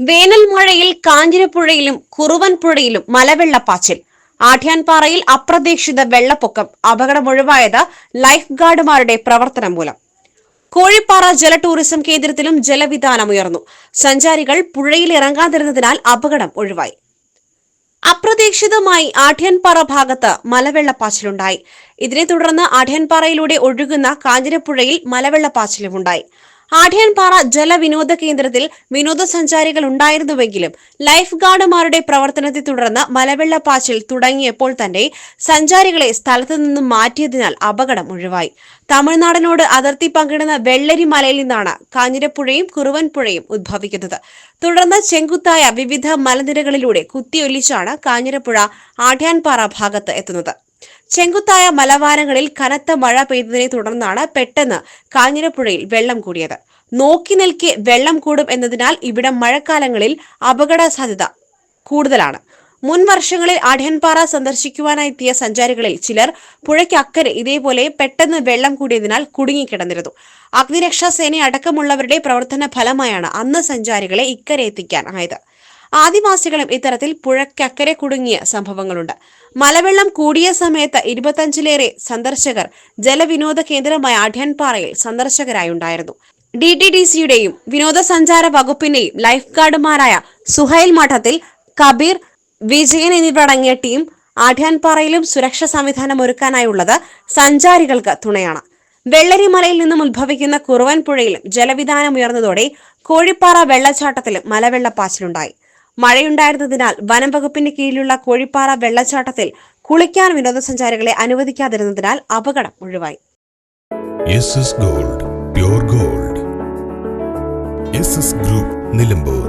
വേനൽ മഴയിൽ കാഞ്ഞിരപ്പുഴയിലും കുറുവൻപുഴയിലും മലവെള്ളപ്പാച്ചിൽ. ആഠ്യാൻപാറയിൽ അപ്രതീക്ഷിത വെള്ളപ്പൊക്കം അപകടമൊഴിവായത് ലൈഫ് ഗാർഡുമാരുടെ പ്രവർത്തനം മൂലം. കോഴിപ്പാറ ജല ടൂറിസം കേന്ദ്രത്തിലും ജലവിധാനമുയർന്നു. സഞ്ചാരികൾ പുഴയിൽ ഇറങ്ങാതിരുന്നതിനാൽ അപകടം ഒഴിവായി. അപ്രതീക്ഷിതമായി ആഠ്യാൻപാറ ഭാഗത്ത് മലവെള്ളപ്പാച്ചിലുണ്ടായി. ഇതിനെ തുടർന്ന് ആഠ്യാൻപാറയിലൂടെ ഒഴുകുന്ന കാഞ്ഞിരപ്പുഴയിൽ മലവെള്ളപ്പാച്ചിലുമുണ്ടായി. ആഠ്യാൻപാറ ജലവിനോദ കേന്ദ്രത്തിൽ വിനോദസഞ്ചാരികൾ ഉണ്ടായിരുന്നുവെങ്കിലും ലൈഫ് ഗാർഡുമാരുടെ പ്രവർത്തനത്തെ തുടർന്ന് മലവെള്ളപ്പാച്ചിൽ തുടങ്ങിയപ്പോൾ തന്നെ സഞ്ചാരികളെ സ്ഥലത്തു നിന്നും മാറ്റിയതിനാൽ അപകടം ഒഴിവായി. തമിഴ്നാടിനോട് അതിർത്തി പങ്കിടുന്ന വെള്ളരി മലയിൽ നിന്നാണ് കാഞ്ഞിരപ്പുഴയും കുറുവൻപുഴയും ഉദ്ഭവിക്കുന്നത് തുടർന്ന് ചെങ്കുത്തായ വിവിധ മലനിരകളിലൂടെ കുത്തിയൊലിച്ചാണ് കാഞ്ഞിരപ്പുഴ ആഠ്യാൻപാറ ഭാഗത്ത് എത്തുന്നത്. ചെങ്കുത്തായ മലവാരങ്ങളിൽ കനത്ത മഴ പെയ്തതിനെ തുടർന്നാണ് പെട്ടെന്ന് കാഞ്ഞിരപ്പുഴയിൽ വെള്ളം കൂടിയത്. നോക്കി നിൽക്കെ വെള്ളം കൂടും എന്നതിനാൽ ഇവിടെ മഴക്കാലങ്ങളിൽ അപകട സാധ്യത കൂടുതലാണ്. മുൻ വർഷങ്ങളിൽ അടിയൻപാറ സന്ദർശിക്കുവാനായെത്തിയ സഞ്ചാരികളിൽ ചിലർ പുഴയ്ക്ക് അക്കരെ ഇതേപോലെ പെട്ടെന്ന് വെള്ളം കൂടിയതിനാൽ കുടുങ്ങിക്കിടന്നിരുന്നു. അഗ്നിരക്ഷാ സേന അടക്കമുള്ളവരുടെ പ്രവർത്തന ഫലമായാണ് അന്ന് സഞ്ചാരികളെ ഇക്കരെ എത്തിക്കാൻ ആയത് ആദിവാസികളും ഇത്തരത്തിൽ പുഴക്കക്കരെ കുടുങ്ങിയ സംഭവങ്ങളുണ്ട്. മലവെള്ളം കൂടിയ സമയത്ത് ഇരുപത്തഞ്ചിലേറെ സന്ദർശകർ ജലവിനോദ കേന്ദ്രമായ അഢ്യൻപാറയിൽ സന്ദർശകരായി ഉണ്ടായിരുന്നു ഡി ടി ഡി സിയുടെയും വിനോദസഞ്ചാര വകുപ്പിന്റെയും ലൈഫ് ഗാർഡുമാരായ സുഹൈൽ മഠത്തിൽ കബീർ വിജയൻ എന്നിവരടങ്ങിയ ടീം ആഢ്യാൻപാറയിലും സുരക്ഷാ സംവിധാനം ഒരുക്കാനായുള്ളത് സഞ്ചാരികൾക്ക് തുണയാണ്. വെള്ളരിമലയിൽ നിന്നും ഉത്ഭവിക്കുന്ന കുറുവൻ പുഴയിലും ജലവിധാനം ഉയർന്നതോടെ കോഴിപ്പാറ വെള്ളച്ചാട്ടത്തിലും മലവെള്ളപ്പാച്ചിലുണ്ടായി. മഴയുണ്ടായിരുന്നതിനാൽ വനം കീഴിലുള്ള കോഴിപ്പാറ വെള്ളച്ചാട്ടത്തിൽ കുളിക്കാൻ വിനോദസഞ്ചാരികളെ അനുവദിക്കാതിരുന്നതിനാൽ അപകടം ഒഴിവായി. Gold gold group Nilambur